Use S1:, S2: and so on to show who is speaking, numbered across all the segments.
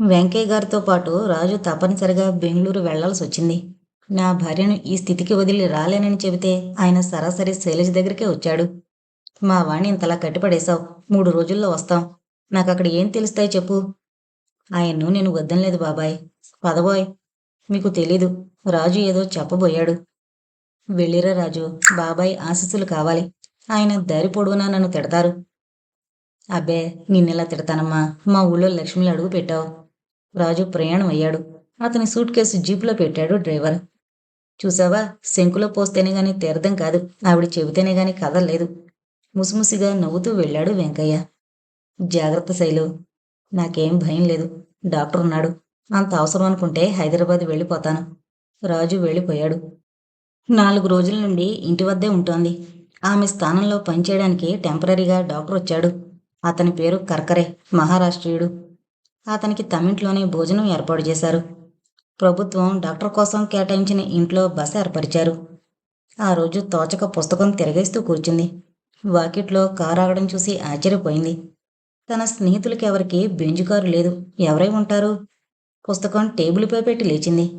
S1: వెంకయ్య గారితో పాటు రాజు తప్పనిసరిగా బెంగళూరు వెళ్ళాల్సి వచ్చింది. నా భార్యను ఈ స్థితికి వదిలి రాలేనని చెబితే ఆయన సరాసరి శైలజ దగ్గరికే వచ్చాడు. మా వాణ్ణి ఇంతలా కట్టిపడేశావు. మూడు రోజుల్లో వస్తాం. నాకు అక్కడ ఏం తెలుస్తాయి చెప్పు. ఆయన్ను నేను వద్దనలేదు బాబాయ్. పదబోయ్. మీకు తెలీదు. రాజు ఏదో చెప్పబోయాడు. వెళ్ళిరా రాజు. బాబాయ్ ఆశీస్సులు కావాలి. ఆయన దారి పొడవునా నన్ను తిడతారు. అబ్బే నిన్నెలా తిడతానమ్మా? మా ఊళ్ళో లక్ష్మిని అడుగు పెట్టావు. రాజు ప్రయాణం అయ్యాడు అతని సూట్ కేసు జీపులో పెట్టాడు డ్రైవర్. చూసావా? శంకులో పోస్తేనే గాని తీర్థం కాదు. ఆవిడ చెబితేనే గాని కదలలేదు. ముసిముసిగా నవ్వుతూ వెళ్ళాడు వెంకయ్య. జాగ్రత్త శైలు. నాకేం భయం లేదు. డాక్టర్ ఉన్నాడు. అంత అవసరం అనుకుంటే హైదరాబాద్ వెళ్ళిపోతాను. రాజు వెళ్ళిపోయాడు. నాలుగు రోజుల నుండి ఇంటి వద్దే ఉంటోంది. ఆమె స్థానంలో పనిచేయడానికి టెంపరీగా డాక్టర్ వచ్చాడు అతని పేరు కర్కరే మహారాష్ట్రీయుడు. అతనికి తమింట్లోనే భోజనం ఏర్పాటు చేశారు. ప్రభుత్వం డాక్టర్ కోసం కేటాయించిన ఇంట్లో బస ఏర్పరిచారు. ఆ రోజు తోచక పుస్తకం తిరగేస్తూ కూర్చుంది. వాకిట్లో కారు ఆగడం చూసి ఆశ్చర్యపోయింది. తన స్నేహితులకి ఎవరికి బెంజుకారు లేదు. ఎవరై ఉంటారు? పుస్తకం టేబుల్పై పెట్టి లేచింది.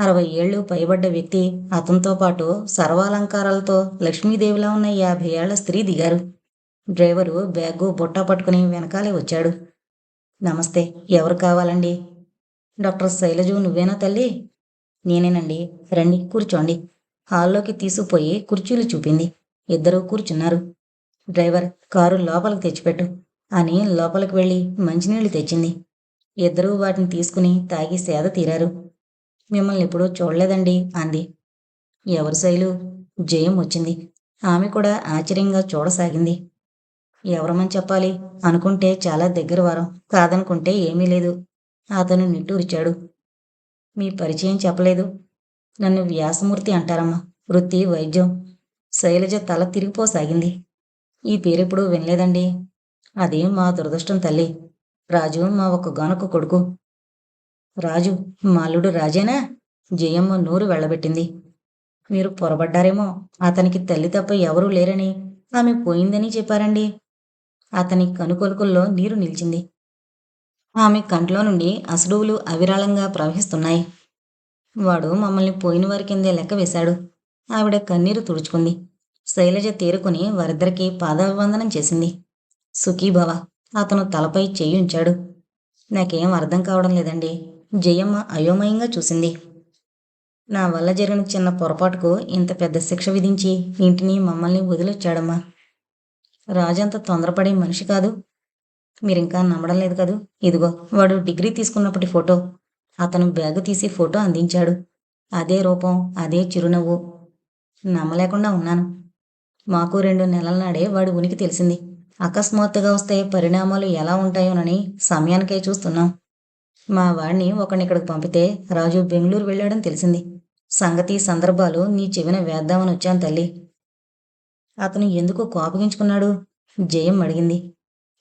S1: అరవై ఏళ్ళు పైబడ్డ వ్యక్తి అతనితో పాటు సర్వాలంకారాలతో లక్ష్మీదేవిలా ఉన్న యాభై ఏళ్ళ స్త్రీ దిగారు. డ్రైవరు బ్యాగు బుట్ట పట్టుకుని వెనకాలే వచ్చాడు. నమస్తే ఎవరు కావాలండి? డాక్టర్ శైలజు నువ్వేనా తల్లి? నేనేనండి. రండి కూర్చోండి. హాల్లోకి తీసుకుపోయి కుర్చీలు చూపింది. ఇద్దరూ కూర్చున్నారు. డ్రైవర్ కారు లోపలికి తెచ్చిపెట్టు అని లోపలికి వెళ్ళి మంచినీళ్ళు తెచ్చింది. ఇద్దరూ వాటిని తీసుకుని తాగి సేద తీరారు. మిమ్మల్ని ఎప్పుడూ చూడలేదండి అంది. ఎవరు శైలు? జయం వచ్చింది. ఆమె కూడా ఆశ్చర్యంగా చూడసాగింది. ఎవరమని చెప్పాలి? అనుకుంటే చాలా దగ్గర వారం. కాదనుకుంటే ఏమీ లేదు. అతను నిట్టూరిచాడు. మీ పరిచయం చెప్పలేదు. నన్ను వ్యాసమూర్తి అంటారమ్మా. వృత్తి వైద్యం. శైలజ తల తిరిగిపోసాగింది. ఈ పేరెప్పుడు వినలేదండి. అది మా దురదృష్టం తల్లి. రాజు మా ఒక గొనక కొడుకు. రాజు మాల్లుడు రాజేనా? జయమ్మ నూరు వెళ్ళబెట్టింది. మీరు పొరబడ్డారేమో. అతనికి తల్లి తప్ప ఎవరూ లేరని. ఆమె పోయిందని చెప్పారండి. అతని కనుకొలుకుల్లో నీరు నిలిచింది. ఆమె కంట్లో నుండి అసడువులు అవిరాళంగా ప్రవహిస్తున్నాయి. వాడు మమ్మల్ని పోయిన వారి కిందే లెక్క వేశాడు. ఆవిడ కన్నీరు తుడుచుకుంది. శైలజ తేరుకుని వారిద్దరికీ పాదాభివందనం చేసింది. సుఖీభవ అతను తలపై చేయుంచాడు నాకేం అర్థం కావడం లేదండి. జయమ్మ అయోమయంగా చూసింది. నా వల్ల జరిగిన చిన్న పొరపాటుకు ఇంత పెద్ద శిక్ష విధించి ఇంటిని మమ్మల్ని వదిలొచ్చాడమ్మా. రాజంత తొందరపడే మనిషి కాదు. మీరింకా నమ్మడం లేదు కదూ? ఇదిగో వాడు డిగ్రీ తీసుకున్నప్పటి ఫోటో. అతను బ్యాగు తీసి ఫోటో అందించాడు. అదే రూపం అదే చిరునవ్వు. నమ్మలేకుండా ఉన్నాను. మాకు రెండు నెలల నాడే వాడి ఉనికి తెలిసింది. అకస్మాత్తుగా వస్తే పరిణామాలు ఎలా ఉంటాయోనని సమయానికే చూస్తున్నాం. మా వాడిని ఒకనిక్కడికి పంపితే రాజు బెంగళూరు వెళ్ళాడని తెలిసింది. సంగతి సందర్భాలు నీ చెవిన వేద్దామని వచ్చాను తల్లి. అతను ఎందుకు కోపగించుకున్నాడు. జయం అడిగింది.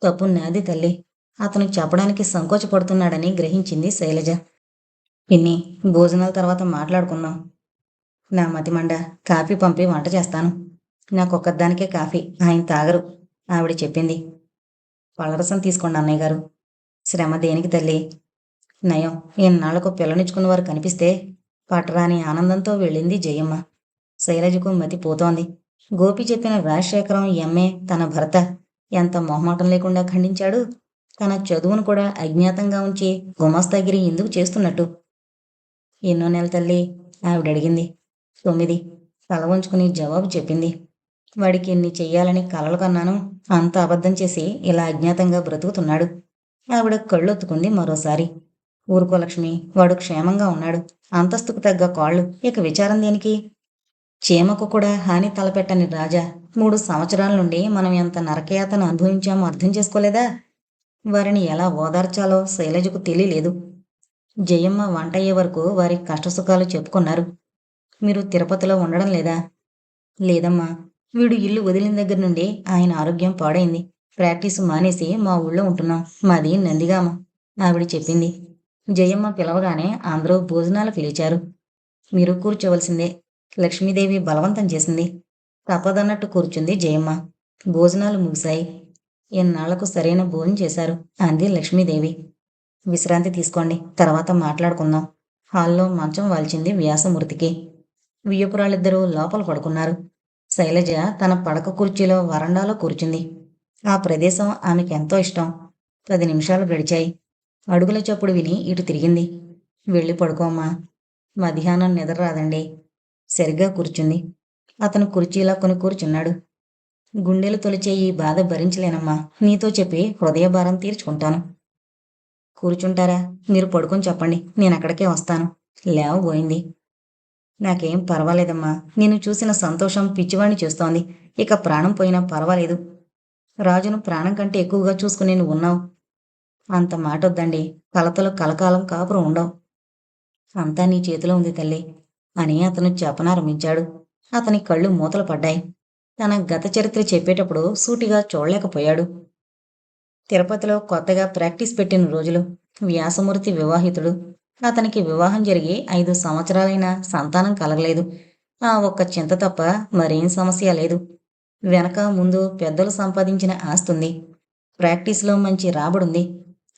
S1: తప్పు నాది తల్లి. అతను చెప్పడానికి సంకోచపడుతున్నాడని గ్రహించింది శైలజ. పిన్ని భోజనాల తర్వాత మాట్లాడుకుందాం. నా మతిమండ కాఫీ పంపి వంట చేస్తాను. నాకొక్కదానికే కాఫీ. ఆయన తాగరు ఆవిడ చెప్పింది. పళ్ళరసం తీసుకోండి అన్నయ్య గారు. శ్రమ దేనికి తల్లి? నయం ఇన్నాళ్ళకు పిల్లనిచ్చుకున్న వారు కనిపిస్తే పట్టరాని ఆనందంతో వెళ్ళింది జయమ్మ. శైలజకు మతి పోతోంది. గోపి చెప్పిన రాజశేఖరం ఎంఏ తన భర్త. ఎంత మొహమాటం లేకుండా ఖండించాడు. తన చదువును కూడా అజ్ఞాతంగా ఉంచి గుమాస్తాగిరి ఎందుకు చేస్తున్నట్టు? ఎన్నో నెల తల్లి ఆవిడ అడిగింది తొమ్మిది. తల ఉంచుకుని జవాబు చెప్పింది. వాడికి ఎన్ని చెయ్యాలని కలలు కన్నాను అంత అబద్ధం చేసి ఇలా అజ్ఞాతంగా బ్రతుకుతున్నాడు. ఆవిడ కళ్ళొత్తుకుంది మరోసారి. ఊరుకో లక్ష్మి వాడు క్షేమంగా ఉన్నాడు. అంతస్తుకు తగ్గ కాళ్ళు. ఇక విచారం దేనికి? చీమకు కూడా హాని తలపెట్టని రాజా మూడు సంవత్సరాల నుండి మనం ఎంత నరకయాతను అనుభవించామో అర్థం చేసుకోలేదా? వారిని ఎలా ఓదార్చాలో శైలజకు తెలియలేదు. జయమ్మ వంట అయ్యే వరకు వారి కష్టసుఖాలు చెప్పుకున్నారు. మీరు తిరుపతిలో ఉండడం లేదా? లేదమ్మా. వీడు ఇల్లు వదిలిన దగ్గర నుండి ఆయన ఆరోగ్యం పాడైంది. ప్రాక్టీస్ మానేసి మా ఊళ్ళో ఉంటున్నాం. మాది నందిగామ ఆవిడ చెప్పింది. జయమ్మ పిలవగానే అందరూ భోజనాలు పిలిచారు మీరు కూర్చోవలసిందే. లక్ష్మీదేవి బలవంతం చేసింది. తప్పదన్నట్టు కూర్చుంది జయమ్మ. భోజనాలు ముగిశాయి. ఎన్నాళ్ళకు సరైన భోజనం చేశారు? అంది లక్ష్మీదేవి. విశ్రాంతి తీసుకోండి తర్వాత మాట్లాడుకుందాం. హాల్లో మంచం వాల్చింది వ్యాసమూర్తికి. వియ్యపురాళ్ళిద్దరూ లోపల పడుకున్నారు. శైలజ తన పడక కుర్చీలో వరండాలో కూర్చుంది. ఆ ప్రదేశం ఆమెకు ఎంతో ఇష్టం. పది నిమిషాలు గడిచాయి. అడుగుల చప్పుడు విని ఇటు తిరిగింది. వెళ్ళి పడుకోమ్మా. మధ్యాహ్నం నిద్ర రాదండి. సరిగ్గా కూర్చుంది. అతను కుర్చీలా కొని కూర్చున్నాడు. గుండెలు తొలిచే ఈ బాధ భరించలేనమ్మా. నీతో చెప్పి హృదయ భారం తీర్చుకుంటాను. కూర్చుంటారా? మీరు పడుకొని చెప్పండి. నేను అక్కడికే వస్తాను. లేవబోయింది. నాకేం పర్వాలేదమ్మా. నేను చూసిన సంతోషం పిచ్చివాణ్ణి చేస్తోంది. ఇక ప్రాణం పోయినా పర్వాలేదు. రాజును ప్రాణం కంటే ఎక్కువగా చూసుకుని నువ్వు ఉన్నావు. అంత మాట వద్దండి కలతలు కలకాలం కాపురం ఉండవు. అంతా నీ చేతిలో ఉంది తల్లి. అని అతను చెప్పనారంభించాడు. అతని కళ్ళు మూతలు పడ్డాయి. తన గత చరిత్ర చెప్పేటప్పుడు సూటిగా చూడలేకపోయాడు. తిరుపతిలో కొత్తగా ప్రాక్టీస్ పెట్టిన రోజులు వ్యాసమూర్తి వివాహితుడు. అతనికి వివాహం జరిగి ఐదు సంవత్సరాలైనా సంతానం కలగలేదు. ఆ ఒక్క చింత తప్ప మరేం సమస్య లేదు. వెనక ముందు పెద్దలు సంపాదించిన ఆస్తుంది ప్రాక్టీస్లో మంచి రాబడుంది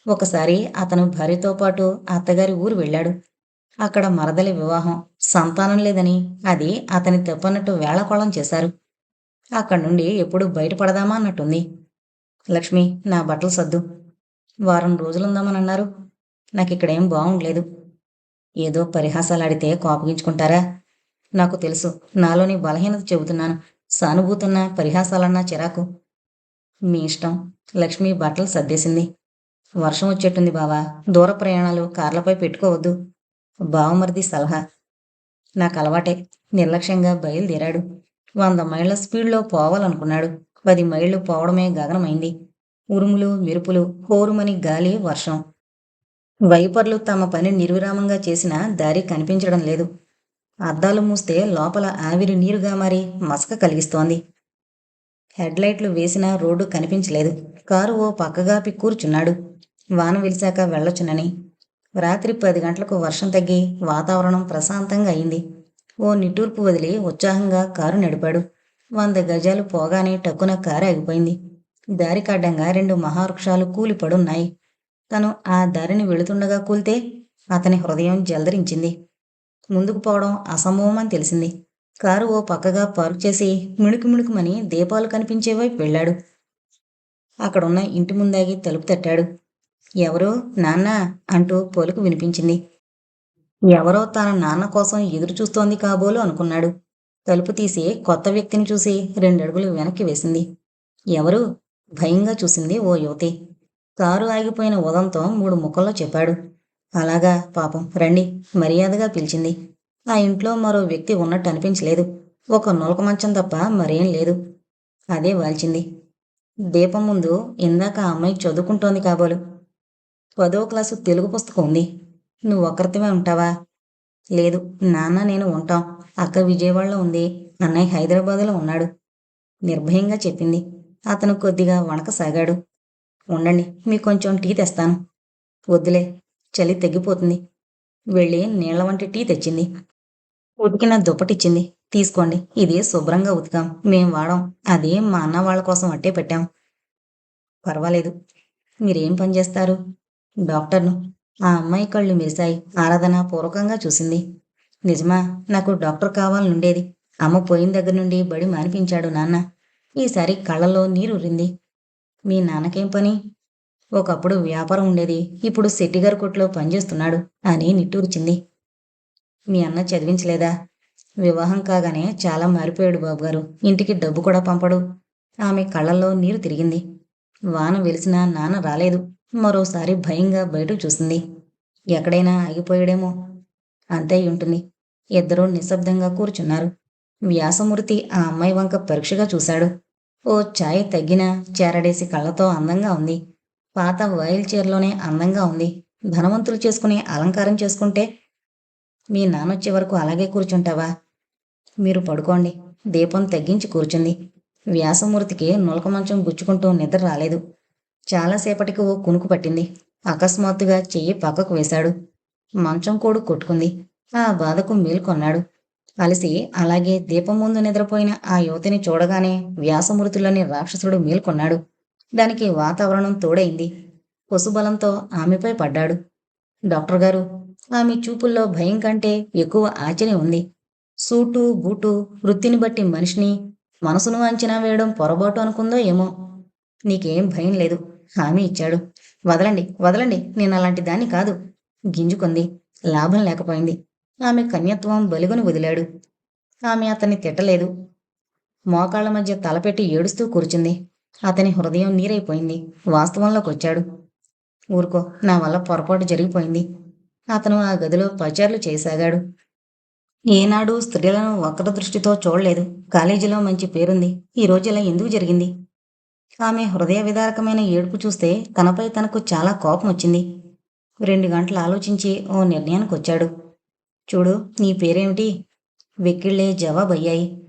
S1: ఒకసారి అతను భార్యతో పాటు అత్తగారి ఊరు వెళ్ళాడు. అక్కడ మరదలి వివాహం. సంతానం లేదని అది అతని తప్పన్నట్టు వేళకోళం చేశారు. అక్కడి నుండి ఎప్పుడు బయటపడదామా అన్నట్టుంది. లక్ష్మి నా బట్టలు సర్దు. వారం రోజులుందామని అన్నారు నాకు ఇక్కడేం బాగుండలేదు. ఏదో పరిహాసాలాడితే కోపగించుకుంటారా? నాకు తెలుసు నాలోని బలహీనత చెబుతున్నాను. సానుభూతున్న పరిహాసాలన్నా చిరాకు. మీ ఇష్టం. లక్ష్మి బట్టలు సర్దేసింది. వర్షం వచ్చేట్టుంది బావా. దూర ప్రయాణాలు కార్లపై పెట్టుకోవద్దు. బావమరిది సలహా. నాకు అలవాటే. నిర్లక్ష్యంగా బయలుదేరాడు. వంద మైళ్ళ స్పీడ్లో పోవాలనుకున్నాడు. పది మైళ్ళు పోవడమే గగనమైంది. ఉరుములు మెరుపులు హోరుమని గాలి వర్షం. వైపర్లు తమ పని నిర్విరామంగా చేసిన దారి కనిపించడం లేదు. అద్దాలు మూస్తే లోపల ఆవిరి నీరుగా మారి మసక కలిగిస్తోంది. హెడ్లైట్లు వేసినా రోడ్డు కనిపించలేదు. కారు ఓ పక్కగాపి కూర్చున్నాడు వాన వెలిశాక వెళ్ళొచ్చునని. రాత్రి పది గంటలకు వర్షం తగ్గి వాతావరణం ప్రశాంతంగా అయింది. ఓ నిట్టూర్పు వదిలి ఉత్సాహంగా కారు నడిపాడు. వంద గజాలు పోగానే టక్కున కారు ఆగిపోయింది. దారి కడ్డంగా రెండు మహావృక్షాలు కూలిపడున్నాయి. తను ఆ దారిని వెళుతుండగా కూలితే అతని హృదయం జలదరించింది. ముందుకు పోవడం అసంభవమని తెలిసింది. కారు ఓ పక్కగా పార్క్ చేసి మిణుకు మిణుకుమని దీపాలు కనిపించే వైపు వెళ్ళాడు. అక్కడున్న ఇంటి ముందాగి తలుపు తట్టాడు. ఎవరో నాన్న అంటూ పోలుకు వినిపించింది. ఎవరో తన నాన్న కోసం ఎదురు చూస్తోంది కాబోలు అనుకున్నాడు. తలుపు తీసి కొత్త వ్యక్తిని చూసి రెండడుగులు వెనక్కి వేసింది. ఎవరు? భయంగా చూసింది ఓ యువతి. కారు ఆగిపోయిన ఉదంతో మూడు ముక్కల్లో చెప్పాడు. అలాగా పాపం రండి మర్యాదగా పిలిచింది. ఆ ఇంట్లో మరో వ్యక్తి ఉన్నట్టు అనిపించలేదు. ఒక నొలక మంచం తప్ప మరేం లేదు. అదే వాల్చింది. దీపం ముందు ఇందాక ఆ అమ్మాయి చదువుకుంటోంది కాబోలు. పదో క్లాసు తెలుగు పుస్తకం ఉంది. నువ్వు ఒక్కరితమే ఉంటావా? లేదు నాన్న నేను ఉంటాం. అక్క విజయవాడలో ఉంది. అన్నయ్య హైదరాబాదులో ఉన్నాడు. నిర్భయంగా చెప్పింది. అతను కొద్దిగా వణకసాగాడు. ఉండండి మీకు కొంచెం టీ తెస్తాను. వద్దులే చలి తగ్గిపోతుంది వెళ్ళి నీళ్ళ వంటి టీ తెచ్చింది. ఉతికిన దుప్పటిచ్చింది. తీసుకోండి ఇది శుభ్రంగా ఉతికాం. మేం వాడాం. అది మా అన్న వాళ్ళ కోసం అట్టే పెట్టాం. పర్వాలేదు. మీరేం పని చేస్తారు? డాక్టర్ను. ఆ అమ్మాయి కళ్ళు మెరిశాయి. ఆరాధన పూర్వకంగా చూసింది. నిజమా? నాకు డాక్టర్ కావాలనుండేది. అమ్మ పోయిన దగ్గర నుండి బడి మానిపించాడు నాన్న. ఈసారి కళ్ళలో నీరురింది మీ నాన్నకేం పని? ఒకప్పుడు వ్యాపారం ఉండేది. ఇప్పుడు సెట్టిగారి కొట్లో పనిచేస్తున్నాడు అని నిట్టూర్చింది. మీ అన్న చదివించలేదా? వివాహం కాగానే చాలా మారిపోయాడు బాబుగారు. ఇంటికి డబ్బు కూడా పంపడు. ఆమె కళ్ళల్లో నీరు తిరిగింది. వాన వెలిసినా నాన్న రాలేదు. మరోసారి భయంగా బయటకు చూసింది. ఎక్కడైనా ఆగిపోయాడేమో? అంతే ఉంటుంది. ఇద్దరూ నిశ్శబ్దంగా కూర్చున్నారు. వ్యాసమూర్తి ఆ అమ్మాయి వంక పరీక్షగా చూశాడు. ఓ ఛాయ్ తగ్గిన చేరడేసి కళ్ళతో అందంగా ఉంది. పాత వైల్ చీరలోనే అందంగా ఉంది. ధనవంతులు చేసుకునే అలంకారం చేసుకుంటే మీ నాన్నొచ్చే వరకు అలాగే కూర్చుంటావా? మీరు పడుకోండి. దీపం తగ్గించి కూర్చుంది. వ్యాసమూర్తికి నులక మంచం గుచ్చుకుంటూ నిద్ర రాలేదు. చాలాసేపటికి ఓ కునుకు పట్టింది. అకస్మాత్తుగా చెయ్యి పక్కకు వేశాడు. మంచం కోడు కొట్టుకుంది. ఆ బాధకు మేల్కొన్నాడు అలసి అలాగే దీపం ముందు నిద్రపోయిన ఆ యువతిని చూడగానే వ్యాసమృతులని రాక్షసుడు మేల్కొన్నాడు దానికి వాతావరణం తోడైంది. పశుబలంతో ఆమెపై పడ్డాడు. డాక్టర్ గారు ఆమె చూపుల్లో భయం కంటే ఎక్కువ ఆశ్చర్యం ఉంది. సూటు బూటు వృత్తిని బట్టి మనిషిని మనసును అంచనా వేయడం పొరపాటు అనుకుందో ఏమో. నీకేం భయం లేదు. హామీ ఇచ్చాడు. వదలండి వదలండి నేను అలాంటి దాన్ని కాదు. గింజుకుంది లాభం లేకపోయింది. ఆమె కన్యత్వం బలుగుని వదిలాడు. ఆమె అతన్ని తిట్టలేదు. మోకాళ్ళ మధ్య తలపెట్టి ఏడుస్తూ కూర్చుంది. అతని హృదయం నీరైపోయింది. వాస్తవంలోకి వచ్చాడు. ఊరుకో నా వల్ల పొరపాటు జరిగిపోయింది. అతను ఆ గదిలో పచారులు చేయసాగాడు. ఏనాడు స్త్రీలను వక్ర దృష్టితో చూడలేదు. కాలేజీలో మంచి పేరుంది. ఈ రోజు ఇలా ఎందుకు జరిగింది? ఆమె హృదయ విదారకమైన ఏడుపు చూస్తే తనపై తనకు చాలా కోపం వచ్చింది. రెండు గంటలు ఆలోచించి ఓ నిర్ణయానికి వచ్చాడు. చూడు నీ పేరేమిటి? వెక్కిళ్ళే జవాబయ్యాయి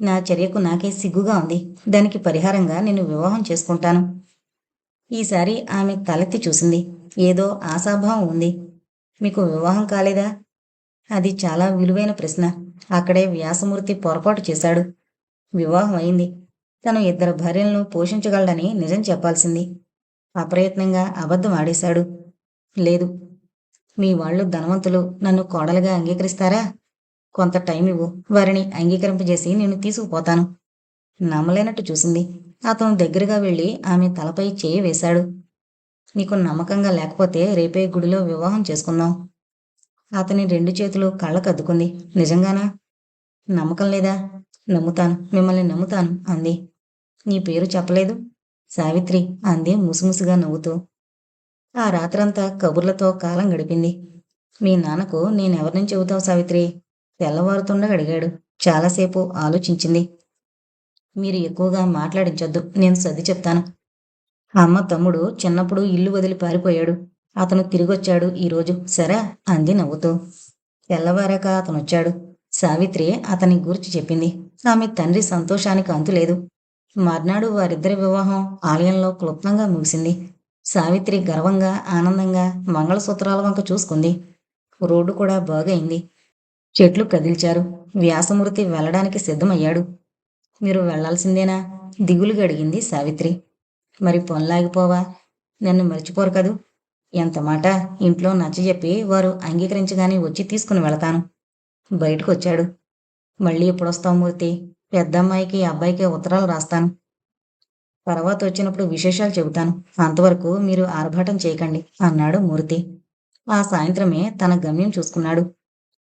S1: నా చర్యకు నాకే సిగ్గుగా ఉంది. దానికి పరిహారంగా నేను వివాహం చేసుకుంటాను. ఈసారి ఆమె తలెత్తి చూసింది. ఏదో ఆశాభావం ఉంది. మీకు వివాహం కాలేదా? అది చాలా విలువైన ప్రశ్న. అక్కడే వ్యాసమూర్తి పొరపాటు చేశాడు. వివాహం అయింది. తను ఇద్దరు భార్యలను పోషించగలడని నిజం చెప్పాల్సింది. అప్రయత్నంగా అబద్ధం ఆడేశాడు. లేదు మీ వాళ్ళు ధనవంతులు నన్ను కోడలుగా అంగీకరిస్తారా? కొంత టైం ఇవ్వు వారిని అంగీకరింపజేసి నేను తీసుకుపోతాను. నమ్మలేనట్టు చూసింది. అతను దగ్గరగా వెళ్ళి ఆమె తలపై చేయి వేశాడు. నీకు నమ్మకంగా లేకపోతే రేపే గుడిలో వివాహం చేసుకుందాం. అతని రెండు చేతులు కళ్ళకద్దుకుంది. నిజంగానా? నమ్మకం లేదా? నమ్ముతాను. మిమ్మల్ని నమ్ముతాను అంది. నీ పేరు చెప్పలేదు? సావిత్రి అంది ముసుముసుగా నవ్వుతూ. ఆ రాత్రంతా కబుర్లతో కాలం గడిపింది. మీ నాన్నకు నేనెవరిని చెబుతావు సావిత్రి? తెల్లవారుతుండగా అడిగాడు. చాలాసేపు ఆలోచించింది. మీరు ఎక్కువగా మాట్లాడించొద్దు. నేను సర్ది చెప్తాను. అమ్మ తమ్ముడు చిన్నప్పుడు ఇల్లు వదిలి పారిపోయాడు. అతను తిరిగొచ్చాడు ఈరోజు. సరే అంది నవ్వుతూ. తెల్లవారాక అతను వచ్చాడు సావిత్రి అతని గూర్చి చెప్పింది. ఆమె తండ్రి సంతోషానికి అంతులేదు. మర్నాడు వారిద్దరి వివాహం ఆలయంలో క్లుప్తంగా ముగిసింది. సావిత్రి గర్వంగా ఆనందంగా మంగళసూత్రాల వంక చూసుకుంది. రోడ్డు కూడా బాగైంది. చెట్లు కదిల్చారు. వ్యాసమూర్తి వెళ్ళడానికి సిద్ధమయ్యాడు. మీరు వెళ్ళాల్సిందేనా దిగులుగా అడిగింది సావిత్రి. మరి పనులాగిపోవా? నన్ను మర్చిపోరు కదూ? ఎంత మాట? ఇంట్లో నచ్చజెప్పి వారు అంగీకరించగానే వచ్చి తీసుకుని వెళతాను. బయటకు వచ్చాడు మళ్ళీ ఎప్పుడొస్తావు మూర్తి? పెద్దమ్మాయికి అబ్బాయికి ఉత్తరాలు రాస్తాను. తర్వాత వచ్చినప్పుడు విశేషాలు చెబుతాను. అంతవరకు మీరు ఆర్భాటం చేయకండి అన్నాడు మూర్తి. ఆ సాయంత్రమే తన గమ్యం చూసుకున్నాడు.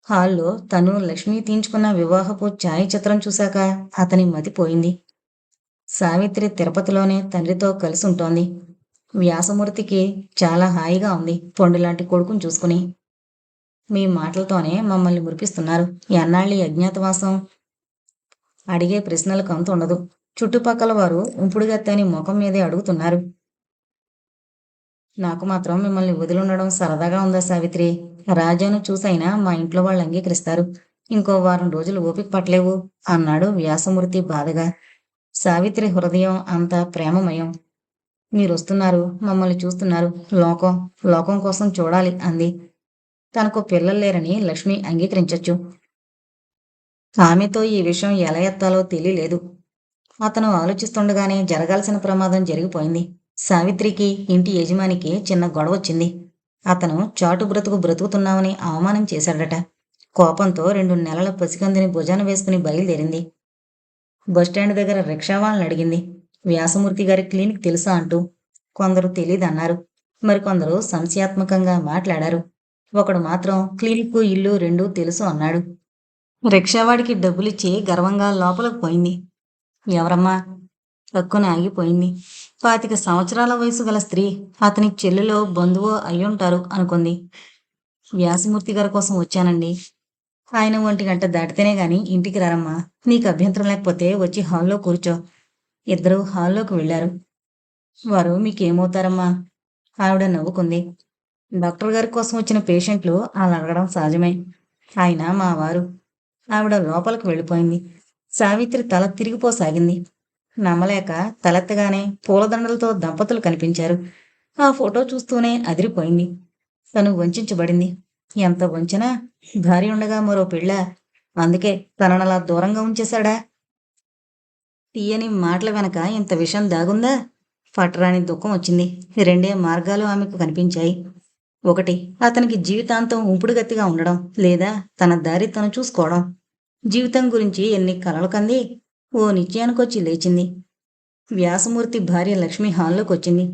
S1: హాల్లో తను లక్ష్మి తీంచుకున్న వివాహపు ఛాయాచిత్రం చూశాక అతని మతిపోయింది సావిత్రి తిరుపతిలోనే తండ్రితో కలిసి ఉంటోంది. వ్యాసమూర్తికి చాలా హాయిగా ఉంది పొండులాంటి కొడుకుని చూసుకుని. మీ మాటలతోనే మమ్మల్ని మురిపిస్తున్నారు. ఎన్నాళ్ళి అజ్ఞాతవాసం అడిగే ప్రశ్నలకు అంత ఉండదు. చుట్టుపక్కల వారు ఉంపుడుగత్తని ముఖం మీదే అడుగుతున్నారు. నాకు మాత్రం మిమ్మల్ని వదిలుండడం సరదాగా ఉందా సావిత్రి? రాజాను చూసైనా మా ఇంట్లో వాళ్ళు అంగీకరిస్తారు. ఇంకో వారం రోజులు ఓపిక పట్టలేవు అన్నాడు వ్యాసమూర్తి బాధగా. సావిత్రి హృదయం అంత ప్రేమమయం. మీరు వస్తున్నారు మమ్మల్ని చూస్తున్నారు. లోకం లోకం కోసం చూడాలి అంది. తనకు పిల్లలు లేరని లక్ష్మి అంగీకరించొచ్చు. ఆమెతో ఈ విషయం ఎలా ఎత్తాలో తెలియలేదు. అతను ఆలోచిస్తుండగానే జరగాల్సిన ప్రమాదం జరిగిపోయింది. సావిత్రికి ఇంటి యజమానికి చిన్న గొడవ వచ్చింది. అతను చాటు బ్రతుకు బ్రతుకుతున్నామని అవమానం చేశాడట. కోపంతో రెండు నెలల పసికందిని భుజాన వేసుకుని బయలుదేరింది. బస్టాండ్ దగ్గర రిక్షా వాళ్ళని అడిగింది. వ్యాసమూర్తి గారి క్లినిక్ తెలుసా అంటూ. కొందరు తెలీదన్నారు. మరికొందరు సంశయాత్మకంగా మాట్లాడారు. ఒకడు మాత్రం క్లినిక్ ఇల్లు రెండూ తెలుసు అన్నాడు. రిక్షావాడికి డబ్బులిచ్చి గర్వంగా లోపలికి పోయింది. ఎవరమ్మా? తక్కువ ఆగిపోయింది. పాతిక సంవత్సరాల వయసు గల స్త్రీ అతని చెల్లెలో బంధువు అయ్యుంటారు అనుకుంది. వ్యాసమూర్తి గారి కోసం వచ్చానండి. ఆయన ఒంటి గంట దాటితేనే గాని ఇంటికి రారమ్మా. నీకు అభ్యంతరం లేకపోతే వచ్చి హాల్లో కూర్చో. ఇద్దరు హాల్లోకి వెళ్ళారు. వారు మీకేమవుతారమ్మా? ఆవిడ నవ్వుకుంది. డాక్టర్ గారి కోసం వచ్చిన పేషెంట్లు అలా అడగడం సహజమే. ఆయన మా వారు ఆవిడ లోపలికి వెళ్ళిపోయింది. సావిత్రి తల తిరిగిపోసాగింది. నమ్మలేక తలెత్తగానే పూలదండలతో దంపతులు కనిపించారు. ఆ ఫోటో చూస్తూనే అదిరిపోయింది. తను వంచబడింది. ఎంత వంచినా భార్య ఉండగా మరో పిల్ల అందుకే తననలా దూరంగా ఉంచేశాడా? తీయని మాటల వెనక ఇంత విషం దాగుందా? పట్టరాని దుఃఖం వచ్చింది. రెండే మార్గాలు ఆమెకు కనిపించాయి. ఒకటి అతనికి జీవితాంతం ఉంపుడుగత్తిగా ఉండడం లేదా తన దారి తను చూసుకోవడం. జీవితం గురించి ఎన్ని కలలు కంది? ఓ నిశ్చయానికొచ్చి లేచింది. వ్యాసమూర్తి భార్య లక్ష్మి హాల్లోకి వచ్చింది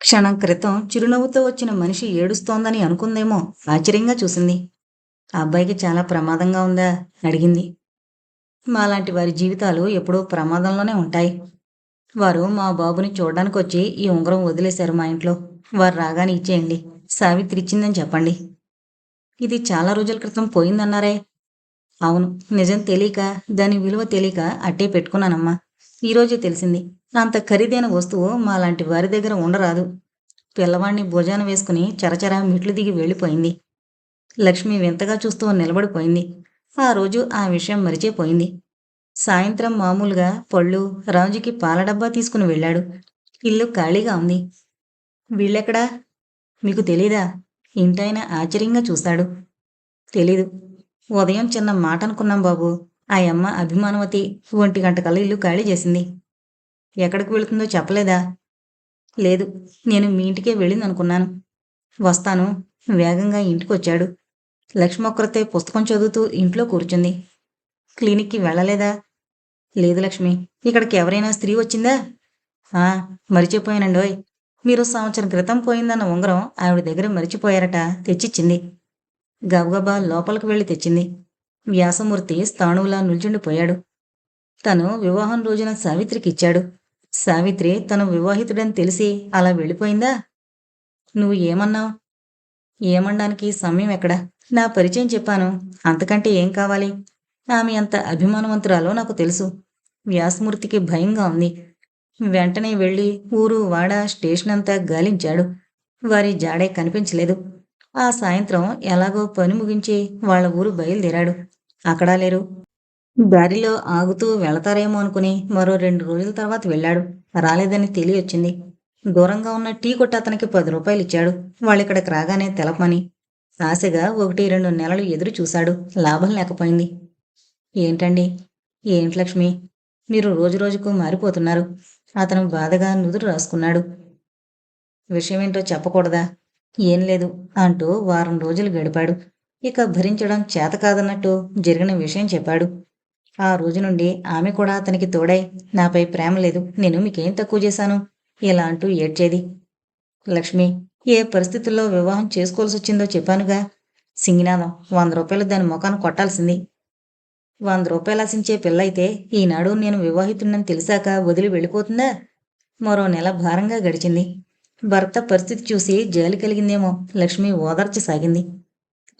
S1: క్షణం క్రితం చిరునవ్వుతో వచ్చిన మనిషి ఏడుస్తోందని అనుకుందేమో ఆశ్చర్యంగా చూసింది. ఆ అబ్బాయికి చాలా ప్రమాదంగా ఉందా? అడిగింది. మాలాంటి వారి జీవితాలు ఎప్పుడూ ప్రమాదంలోనే ఉంటాయి. వారు మా బాబుని చూడడానికి వచ్చి ఈ ఉంగరం వదిలేశారు మా ఇంట్లో. వారు రాగానే ఇచ్చేయండి. సావిత్రి ఇచ్చిందని చెప్పండి. ఇది చాలా రోజుల క్రితం పోయిందన్నారే. అవును నిజం తెలియక దాని విలువ తెలియక అట్టే పెట్టుకున్నానమ్మా. ఈరోజే తెలిసింది. అంత ఖరీదైన వస్తువు మా లాంటి వారి దగ్గర ఉండరాదు. పిల్లవాణ్ణి భుజాన వేసుకుని చరచర మిట్లు దిగి వెళ్ళిపోయింది. లక్ష్మి వింతగా చూస్తూ నిలబడిపోయింది. ఆ రోజు ఆ విషయం మరిచిపోయింది. సాయంత్రం మామూలుగా పళ్ళు రాజుకి పాల డబ్బా తీసుకుని వెళ్ళాడు. ఇల్లు ఖాళీగా ఉంది. వీళ్ళెక్కడా? మీకు తెలీదా? ఇంటాయన ఆశ్చర్యంగా చూశాడు తెలీదు. ఉదయం చిన్న మాట అనుకున్నాం బాబు. ఆ అమ్మ అభిమానవతి ఒంటి గంట కల్లా ఇల్లు ఖాళీ చేసింది. ఎక్కడికి వెళుతుందో చెప్పలేదా? లేదు. నేను మీ ఇంటికే వెళ్ళింది అనుకున్నాను వస్తాను. వేగంగా ఇంటికి వచ్చాడు లక్ష్మొక్కరితే పుస్తకం చదువుతూ ఇంట్లో కూర్చుంది. క్లినిక్కి వెళ్ళలేదా? లేదు లక్ష్మి. ఇక్కడికి ఎవరైనా స్త్రీ వచ్చిందా? ఆ మరిచిపోయానండోయ్. మీరు సంవత్సరం క్రితం పోయిందన్న ఉంగరం ఆవిడ దగ్గర మరిచిపోయారట. తెచ్చిచ్చింది. గబగబా లోపలికి వెళ్ళి తెచ్చింది. వ్యాసమూర్తి స్థాణువులా నిల్చుండిపోయాడు. తను వివాహం రోజున సావిత్రికి ఇచ్చాడు. సావిత్రి తను వివాహితుడని తెలిసి అలా వెళ్ళిపోయిందా? నువ్వు ఏమన్నావు? ఏమనడానికి సమయం ఎక్కడ? నా పరిచయం చెప్పాను. అంతకంటే ఏం కావాలి? ఆమె అంత అభిమానవంతురాలో నాకు తెలుసు. వ్యాసమూర్తికి భయంగా ఉంది. వెంటనే వెళ్ళి ఊరు వాడ స్టేషన్ అంతా గాలించాడు. వారి జాడే కనిపించలేదు. ఆ సాయంత్రం ఎలాగో పని ముగించి వాళ్ళ ఊరు బయలుదేరాడు. అక్కడా లేరు. దారిలో ఆగుతూ వెళతారేమో అనుకుని మరో రెండు రోజుల తర్వాత వెళ్ళాడు. రాలేదని తెలియొచ్చింది. దూరంగా ఉన్న టీ కొట్టు అతనికి పది రూపాయలు ఇచ్చాడు వాళ్ళిక్కడికి రాగానే తెలపమని. ఆశగా ఒకటి రెండు నెలలు ఎదురు చూశాడు. లాభం లేకపోయింది. ఏంటండి? ఏంటి లక్ష్మి? మీరు రోజు రోజుకు మారిపోతున్నారు. అతను బాధగా నుదురు రాసుకున్నాడు. విషయమేంటో చెప్పకూడదా? ఏం లేదు అంటూ వారం రోజులు గడిపాడు. ఇక భరించడం చేత కాదన్నట్టు జరిగిన విషయం చెప్పాడు. ఆ రోజు నుండి ఆమె కూడా అతనికి తోడై నాపై ప్రేమ లేదు నేను మీకేం తక్కువ చేశాను? ఇలా అంటూ ఏడ్చేది. లక్ష్మి ఏ పరిస్థితుల్లో వివాహం చేసుకోవాల్సి వచ్చిందో చెప్పానుగా. సింగినాథం వంద రూపాయలు దాని ముఖాన్ని కొట్టాల్సింది. వంద రూపాయలు ఆశించే పిల్లయితే ఈనాడు నేను వివాహితుడినని తెలిసాక వదిలి వెళ్ళిపోతుందా? మరో నెల భారంగా గడిచింది. భర్త పరిస్థితి చూసి జాలి కలిగిందేమో లక్ష్మి ఓదార్చసాగింది.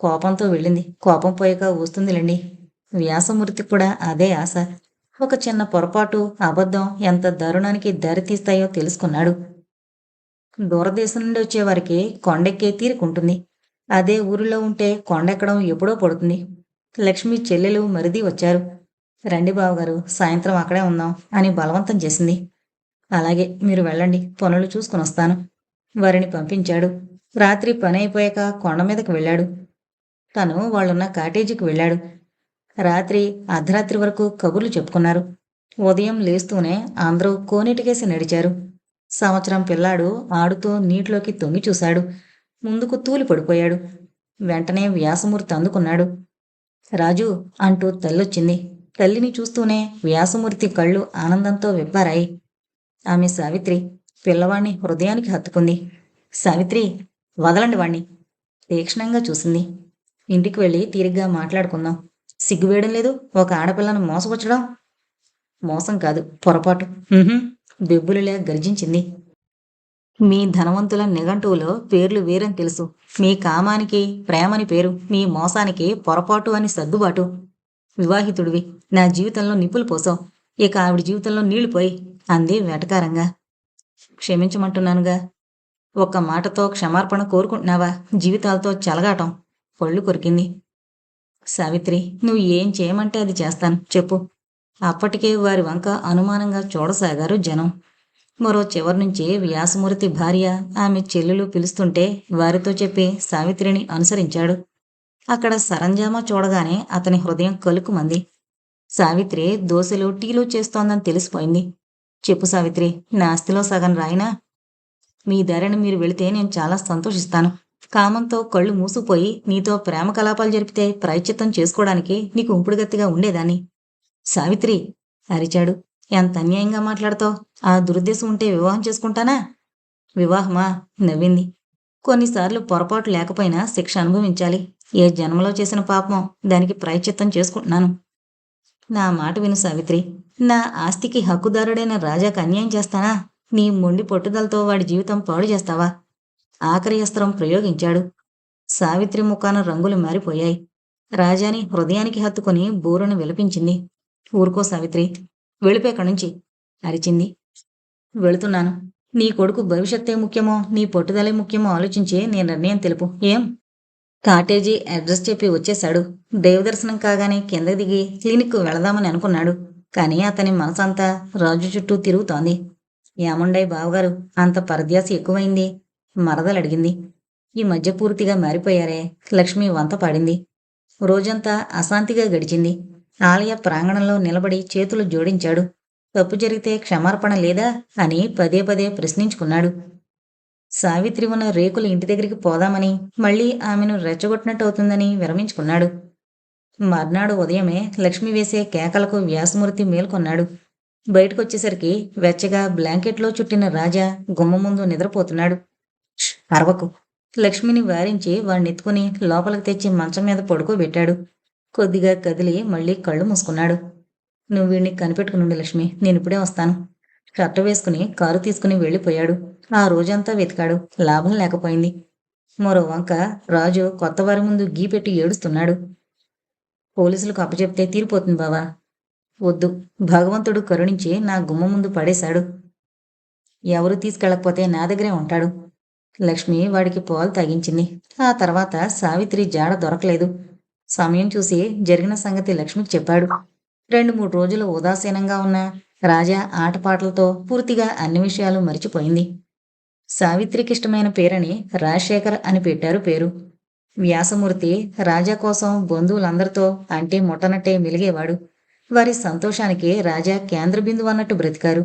S1: కోపంతో వెళ్ళింది. కోపం పోయాక వస్తుందిలేండి వ్యాసమూర్తి కూడా అదే ఆశ. ఒక చిన్న పొరపాటు అబద్ధం ఎంత దారుణానికి దారితీస్తాయో తెలుసుకున్నాడు. దూరదేశం నుండి వచ్చేవారికి కొండెక్కే తీరుకుంటుంది అదే ఊరిలో ఉంటే కొండెక్కడం ఎప్పుడో పడుతుంది. లక్ష్మి చెల్లెలు మరిది వచ్చారు. రండి బావగారు సాయంత్రం అక్కడే ఉందాం అని బలవంతం చేసింది. అలాగే మీరు వెళ్ళండి పనులు చూసుకుని వస్తాను వారిని పంపించాడు. రాత్రి పని అయిపోయాక కొండ మీదకు వెళ్ళాడు. తను వాళ్ళున్న కాటేజీకి వెళ్ళాడు. రాత్రి అర్ధరాత్రి వరకు కబుర్లు చెప్పుకున్నారు. ఉదయం లేస్తూనే అందరూ కోనేటికేసి నడిచారు. సంవత్సరం పిల్లాడు ఆడుతూ నీటిలోకి తొంగి చూశాడు. ముందుకు తూలి పడిపోయాడు. వెంటనే వ్యాసమూర్తి అందుకున్నాడు. రాజు అంటూ తల్లొచ్చింది. తల్లిని చూస్తూనే వ్యాసమూర్తి కళ్ళు ఆనందంతో విప్పారాయి ఆమె సావిత్రి పిల్లవాణ్ణి హృదయానికి హత్తుకుంది. సావిత్రి వదలండి వాణ్ణి. తీక్షణంగా చూసింది. ఇంటికి వెళ్ళి తీరిగ్గా మాట్లాడుకుందాం. సిగ్గువేయడం లేదు. ఒక ఆడపిల్లను మోసపుచ్చడం మోసం కాదు. పొరపాటు. ఉహుం, బెబ్బులులా గర్జించింది. మీ ధనవంతుల నిఘంటువులో పేర్లు వేరని తెలుసు. మీ కామానికి ప్రేమని పేరు మీ మోసానికి పొరపాటు అని సర్దుబాటు. వివాహితుడివి నా జీవితంలో నిప్పులు పోసావు. ఇక ఆవిడ జీవితంలో నీళ్ళు పోయి అంది వేటకారంగా. క్షమించమంటున్నానుగా. ఒక్క మాటతో క్షమార్పణ కోరుకుంటున్నావా? జీవితాలతో చలగాటం పళ్ళు కొరికింది. సావిత్రి నువ్వు ఏం చేయమంటే అది చేస్తాను. చెప్పు. అప్పటికే వారి వంక అనుమానంగా చూడసాగారు జనం. మరో చివరి నుంచి వ్యాసమూర్తి భార్య ఆమె చెల్లెలు పిలుస్తుంటే వారితో చెప్పి సావిత్రిని అనుసరించాడు. అక్కడ సరంజామా చూడగానే అతని హృదయం కలుకుమంది. సావిత్రి దోశలు టీలు చేస్తోందని తెలిసిపోయింది. చెప్పు సావిత్రి నా ఆస్తిలో సగం రాయినా? మీ దారిని మీరు వెళితే నేను చాలా సంతోషిస్తాను. కామంతో కళ్ళు మూసుకుపోయి నీతో ప్రేమ కలాపాలు జరిపితే ప్రాయచిత్తం చేసుకోవడానికి నీకు ఉంపుడుగత్తిగా ఉండేదాన్ని. సావిత్రి అరిచాడు. ఎంత అన్యాయంగా మాట్లాడతావు? ఆ దురుద్దేశం ఉంటే వివాహం చేసుకుంటానా? వివాహమా? నవ్వింది. కొన్నిసార్లు పొరపాటు లేకపోయినా శిక్ష అనుభవించాలి. ఏ జన్మలో చేసిన పాపం దానికి ప్రాయచిత్తం చేసుకుంటున్నాను. నా మాట విను సావిత్రి. నా ఆస్తికి హక్కుదారుడైన రాజాకు అన్యాయం చేస్తానా? నీ మొండి పట్టుదలతో వాడి జీవితం పాడు చేస్తావా? ఆఖరి అస్త్రం ప్రయోగించాడు. సావిత్రి ముఖాన రంగులు మారిపోయాయి. రాజాని హృదయానికి హత్తుకుని బోరును విలపించింది. ఊరుకో సావిత్రి. వెళ్ళిపోయి నుంచి. అరిచింది వెళుతున్నాను. నీ కొడుకు భవిష్యత్తే ముఖ్యమో నీ పట్టుదలే ముఖ్యమో ఆలోచించే నీ నిర్ణయం తెలుపు. ఏం? కాటేజీ అడ్రస్ చెప్పి వచ్చేశాడు. దేవదర్శనం కాగానే కింద దిగి క్లినిక్కు వెళదామని అనుకున్నాడు. కానీ అతని మనసంతా రాజు చుట్టూ తిరుగుతోంది. ఏముండై బావగారు అంత పరధ్యాస ఎక్కువైంది? మరదలడిగింది ఈ మధ్య పూర్తిగా మారిపోయారే లక్ష్మి వంత పాడింది. రోజంతా అశాంతిగా గడిచింది. ఆలయ ప్రాంగణంలో నిలబడి చేతులు జోడించాడు. తప్పు జరిగితే క్షమార్పణ లేదా? అని పదే పదే ప్రశ్నించుకున్నాడు. సావిత్రి ఉన్న రేకుల ఇంటి దగ్గరికి పోదామని మళ్ళీ ఆమెను రెచ్చగొట్టినట్టు అవుతుందని విరమించుకున్నాడు. మర్నాడు ఉదయమే లక్ష్మి వేసే కేకలకు వ్యాసమూర్తి మేల్కొన్నాడు. బయటకొచ్చేసరికి వెచ్చగా బ్లాంకెట్లో చుట్టిన రాజా గుమ్మ ముందు నిద్రపోతున్నాడు. అరవకు. లక్ష్మిని వారించి వాణ్ణెత్తుకుని లోపలికి తెచ్చి మంచం మీద పడుకోబెట్టాడు. కొద్దిగా కదిలి మళ్ళీ కళ్ళు మూసుకున్నాడు. నువ్వు వీడిని కనిపెట్టుకునుండి లక్ష్మి నేను ఇప్పుడే వస్తాను. షర్ట్ వేసుకుని కారు తీసుకుని వెళ్ళిపోయాడు. ఆ రోజంతా వెతికాడు. లాభం లేకపోయింది. మరో వంక రాజు కొత్త వారి ముందు గీపెట్టి ఏడుస్తున్నాడు. పోలీసులకు అప్పచెప్తే తీరిపోతుంది బావా. వద్దు. భగవంతుడు కరుణించి నా గుమ్మ ముందు పడేశాడు. ఎవరు తీసుకెళ్ళకపోతే నా దగ్గరే ఉంటాడు. లక్ష్మి వాడికి పాలు తాగించింది. ఆ తర్వాత సావిత్రి జాడ దొరకలేదు. సమయం చూసి జరిగిన సంగతి లక్ష్మికి చెప్పాడు. రెండు మూడు రోజులు ఉదాసీనంగా ఉన్న రాజా ఆటపాటలతో పూర్తిగా అన్ని విషయాలు మరిచిపోయింది. సావిత్రికి ఇష్టమైన పేరని రాజశేఖర్ అని పెట్టారు పేరు. వ్యాసమూర్తి రాజా కోసం బంధువులందరితో అంటే ముట్టనట్టే మెలిగేవాడు. వారి సంతోషానికి రాజా కేంద్ర బిందువు అన్నట్టు బ్రతికారు.